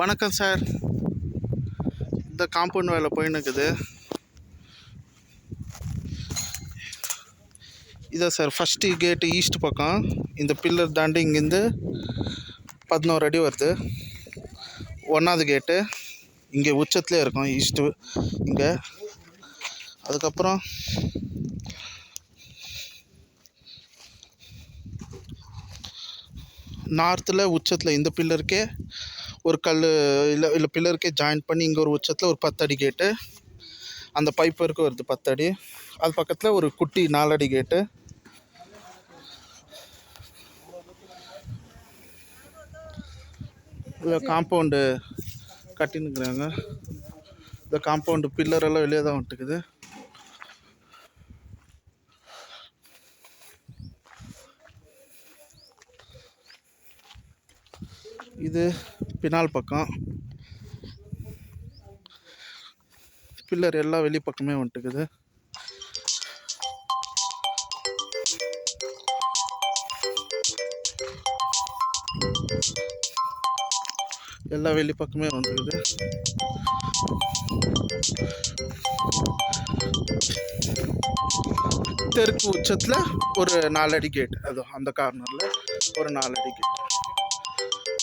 வணக்கம் சார். இந்த காம்பவுண்ட் வேலை போயின்னு இருக்குது இதான் சார் ஃபஸ்ட்டு கேட்டு ஈஸ்ட் பக்கம். இந்த பில்லர் தாண்டி இங்கேருந்து பதினோரு அடி வருது. ஒன்றாவது கேட்டு இங்கே உச்சத்துலேயே இருக்கும் ஈஸ்ட்டு இங்கே. அதுக்கப்புறம் நார்த்தில் உச்சத்தில் இந்த பில்லருக்கே ஒரு கல் இல்லை இல்லை பில்லருக்கே ஜாயின் பண்ணி இங்கே ஒரு உச்சத்தில் ஒரு பத்தடி கேட்டு அந்த பைப் வரைக்கும் வருது பத்தடி. அது பக்கத்தில் ஒரு குட்டி நாலடி கேட்டு இல்லை காம்பவுண்டு கட்டினுக்குறாங்க இந்த காம்பவுண்டு பில்லரெல்லாம் வெளியே தான் வந்துட்டுக்குது இது பினால் பக்கம். பில்லர் எல்லா வெளி பக்கமே வந்துட்டுக்குது. எல்லா வெளி பக்கமே வந்துக்குது. தெற்கு உச்சத்தில் ஒரு நாலடி கேட் அது அந்த கார்னரில் ஒரு நாலடி கேட்